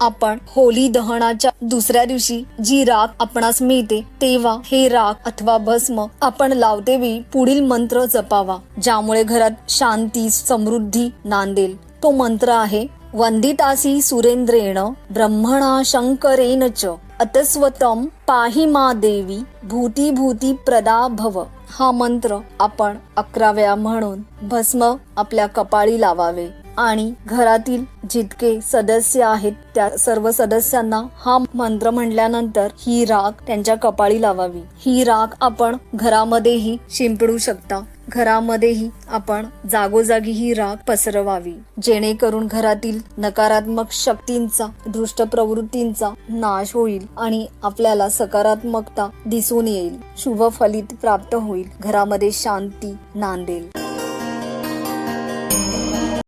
आपण होली दहनाच्या दुसऱ्या दिवशी जी राख आपणास मिळते तेव्हा हे राख अथवा भस्म आपण लावते पुढील मंत्र जपावा ज्यामुळे घरात शांती समृद्धी नांदेल. तो मंत्र आहे वंदितासी सुरेंद्रेण ब्रह्मणा शंकरेन च अतस्वतम पाहि मा देवी भूती भूती प्रदा भव. हा मंत्र आपण अकरा वेळा म्हणून भस्म आपल्या कपाळी लावावे. आणि घरातील जितके सदस्य आहेत त्या सर्व सदस्यांना हा मंत्र म्हटल्यानंतर ही राख त्यांच्या कपाळी लावावी. ही राख आपण घरामध्येही शिंपडू शकता. घरामध्येही आपण जागोजागी ही राख पसरवावी. जेणेकरून घरातील नकारात्मक शक्तींचा दृष्ट प्रवृत्तींचा नाश होईल आणि आपल्याला सकारात्मकता दिसून येईल. शुभ फलित प्राप्त होईल. घरामध्ये शांती नांदेल.